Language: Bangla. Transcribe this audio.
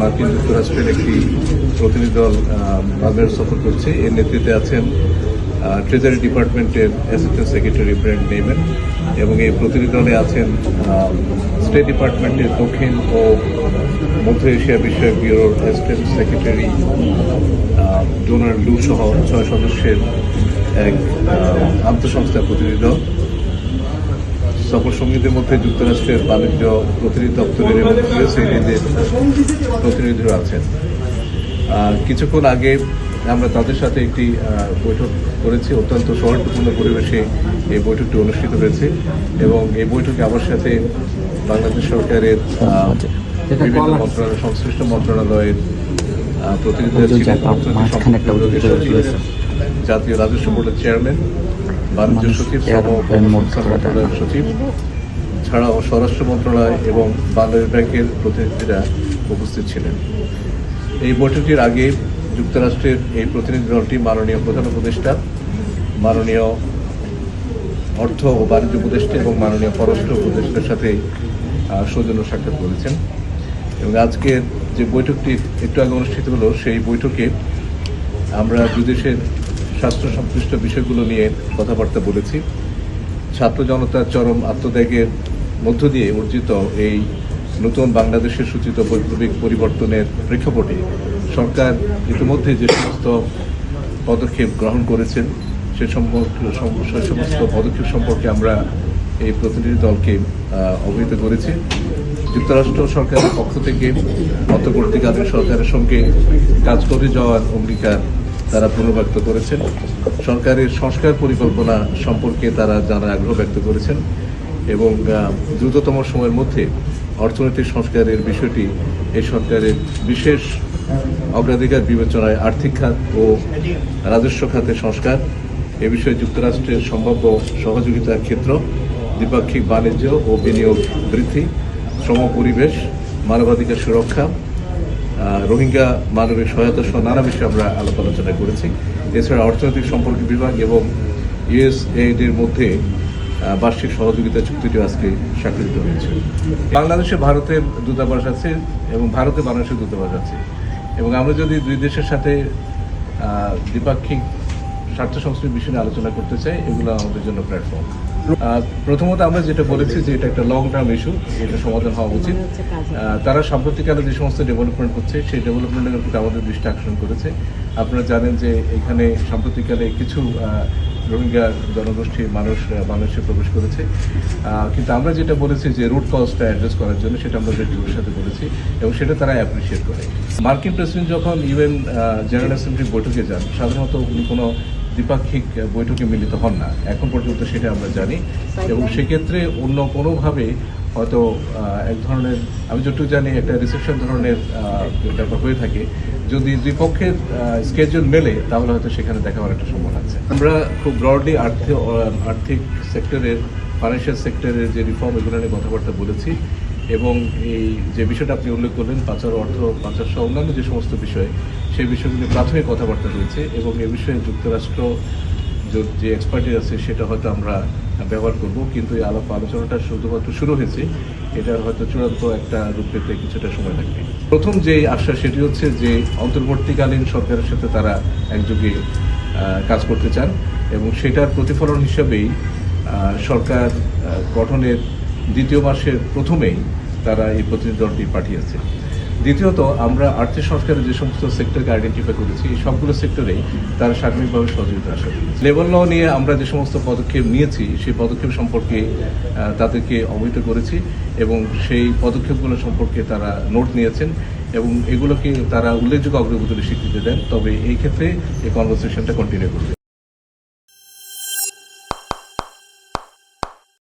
মার্কিন যুক্তরাষ্ট্রের একটি প্রতিনিধি দল বাংলাদেশ সফর করছে। এর নেতৃত্বে আছেন ট্রেজারি ডিপার্টমেন্টের অ্যাসিস্ট্যান্ট সেক্রেটারি ব্র্যান্ড নেইমেন এবং এই প্রতিনিধি দলে আছেন স্টেট ডিপার্টমেন্টের দক্ষিণ ও মধ্য এশিয়া বিষয়ক ব্যুরোর অ্যাসিস্ট্যান্ট সেক্রেটারি ডোনাল্ড লু সহ ছয় সদস্যের এক আন্তঃসংস্থা প্রতিনিধি দল। সফর সঙ্গীদের মধ্যে যুক্তরাষ্ট্রের বাণিজ্য প্রতিনিধি দপ্তরের এবং ইউএসএইডের প্রতিনিধিরা আছেন কিছুক্ষণ আগে আমরা তাদের সাথে একটি বৈঠক করেছি অত্যন্ত সৌহার্দ্যপূর্ণ পরিবেশে এই বৈঠকটি অনুষ্ঠিত হয়েছে এবং এই বৈঠকে আমার সাথে বাংলাদেশ সরকারের বিভিন্ন মন্ত্রণালয় সংশ্লিষ্ট মন্ত্রণালয়ের প্রতিনিধিরা ছিলেন অর্থনৈতিক রয়েছে। জাতীয় রাজস্ব বোর্ডের চেয়ারম্যান বাণিজ্য সচিব মন্ত্রণালয়ের সচিব ছাড়াও স্বরাষ্ট্র মন্ত্রণালয় এবং বাংলাদেশ ব্যাংকের প্রতিনিধিরা উপস্থিত ছিলেন। এই বৈঠকের আগে যুক্তরাষ্ট্রের এই প্রতিনিধি দলটি মাননীয় প্রধান উপদেষ্টা মাননীয় অর্থ ও বাণিজ্য উপদেষ্টা এবং মাননীয় পররাষ্ট্র উপদেষ্টার সাথে সৌজন্য সাক্ষাৎ করেছেন। এবং আজকের যে বৈঠকটি একটু আগে অনুষ্ঠিত হলো সেই বৈঠকে আমরা দুদেশের স্বাস্থ্য সংশ্লিষ্ট বিষয়গুলো নিয়ে কথাবার্তা বলেছি। ছাত্র জনতার চরম আত্মত্যাগের মধ্য দিয়ে অর্জিত এই নতুন বাংলাদেশের সূচিত বৈপ্লবিক পরিবর্তনের প্রেক্ষাপটে সরকার ইতিমধ্যে যে সমস্ত পদক্ষেপ গ্রহণ করেছেন, সে সম্পর্কে সমস্ত পদক্ষেপ সম্পর্কে আমরা এই প্রতিনিধি দলকে অবহিত করেছি। যুক্তরাষ্ট্র সরকারের পক্ষ থেকে অন্তর্বর্তীকালীন সরকারের সঙ্গে কাজ করে যাওয়ার অঙ্গীকার তারা পুনর্ব্যক্ত করেছেন। সরকারের সংস্কার পরিকল্পনা সম্পর্কে তারা জানার আগ্রহ ব্যক্ত করেছেন এবং দ্রুততম সময়ের মধ্যে অর্থনৈতিক সংস্কারের বিষয়টি এই সরকারের বিশেষ অগ্রাধিকার বিবেচনায় আর্থিক খাত ও রাজস্ব খাতের সংস্কার, এ বিষয়ে যুক্তরাষ্ট্রের সম্ভাব্য সহযোগিতার ক্ষেত্র, দ্বিপাক্ষিক বাণিজ্য ও বিনিয়োগ বৃদ্ধি, শ্রম পরিবেশ, মানবাধিকার সুরক্ষা রোহিঙ্গা মানবিক সহায়তা সহ নানা বিষয়ে আমরা আলাপ আলোচনা করেছি। এছাড়া অর্থনৈতিক সম্পর্ক বিভাগ এবং ইউএসএইডির মধ্যে বার্ষিক সহযোগিতা চুক্তিটি আজকে স্বাক্ষরিত হয়েছে। বাংলাদেশে ভারতের দূতাবাস আছে এবং ভারতে বাংলাদেশের দূতাবাস আছে। এবং আমরা যদি দুই দেশের সাথে দ্বিপাক্ষিক স্বার্থ সংশ্লিষ্ট বিষয় নিয়ে আলোচনা করতে চাই এগুলো আমাদের জন্য প্ল্যাটফর্ম প্রথমত আমরা যেটা বলেছি যে এটা একটা লং টার্ম ইস্যু এটা সমাধান হওয়া উচিত। তারা সাম্প্রতিককালে যে সমস্ত ডেভেলপমেন্ট করছে সেই ডেভেলপমেন্টের প্রতি আমাদের দৃষ্টি আকর্ষণ করেছে। আপনারা জানেন যে এখানে সাম্প্রতিককালে কিছু রোহিঙ্গা জনগোষ্ঠীর মানুষ বাংলাদেশে প্রবেশ করেছে। কিন্তু আমরা যেটা বলেছি যে রুট কজটা অ্যাড্রেস করার জন্য সেটা আমরা ব্যক্তিগত সাথে বলেছি এবং সেটা তারা অ্যাপ্রিসিয়েট করে। মার্কিন প্রেসিডেন্ট যখন ইউএন জেনারেল অ্যাসেম্বলির বৈঠকে যান সাধারণত উনি কোনো দ্বিপাক্ষিক বৈঠকে মিলিত হন না। এখন পর্যন্ত সেটা আমরা জানি। এবং সেক্ষেত্রে অন্য কোনোভাবে হয়তো এক ধরনের আমি যতটুকু জানি একটা রিসেপশন ধরনের ব্যাপার হয়ে থাকে। যদি দুই পক্ষের স্কেজুল মেলে তাহলে হয়তো সেখানে দেখা হওয়ার একটা সম্ভাবনা আছে। আমরা খুব ব্রডলি আর্থিক আর্থিক সেক্টরের ফাইন্যান্সিয়াল সেক্টরের যে রিফর্ম এগুলো নিয়ে কথাবার্তা বলেছি। এবং এই যে বিষয়টা আপনি উল্লেখ করলেন, পাচার অর্থ পাচার সহ অন্যান্য যে সমস্ত বিষয়, সেই বিষয়গুলি প্রাথমিক কথাবার্তা রয়েছে এবং এ বিষয়ে যুক্তরাষ্ট্র যে- যে এক্সপার্টি আছে, সেটা হয়তো আমরা ব্যবহার করব। কিন্তু এই আলাপ আলোচনাটা শুধুমাত্র শুরু হয়েছে। এটার হয়তো চূড়ান্ত একটা রূপ পেতে কিছুটা সময় লাগবে। প্রথম যে আশ্বাস, সেটি হচ্ছে যে অন্তর্বর্তীকালীন সরকারের সাথে তারা একযোগে কাজ করতে চান এবং সেটার প্রতিফলন হিসাবেই সরকার গঠনের দ্বিতীয় মাসের প্রথমেই তারা এই প্রতিনিধি দলটি পাঠিয়েছে। দ্বিতীয়ত, আমরা আর্থিক সংস্কারের যে সমস্ত সেক্টরকে আইডেন্টিফাই করেছি, এই সবগুলো সেক্টরেই তারা সার্বিকভাবে সহযোগিতা করি। লেবার ল নিয়ে আমরা যে সমস্ত পদক্ষেপ নিয়েছি, সেই পদক্ষেপ সম্পর্কে তাদেরকে অবহিত করেছি এবং সেই পদক্ষেপগুলো সম্পর্কে তারা নোট নিয়েছেন এবং এগুলোকে তারা উল্লেখযোগ্য অগ্রগতির স্বীকৃতি দেন। তবে এই ক্ষেত্রে এই কনভারসেশনটা কন্টিনিউ করবে।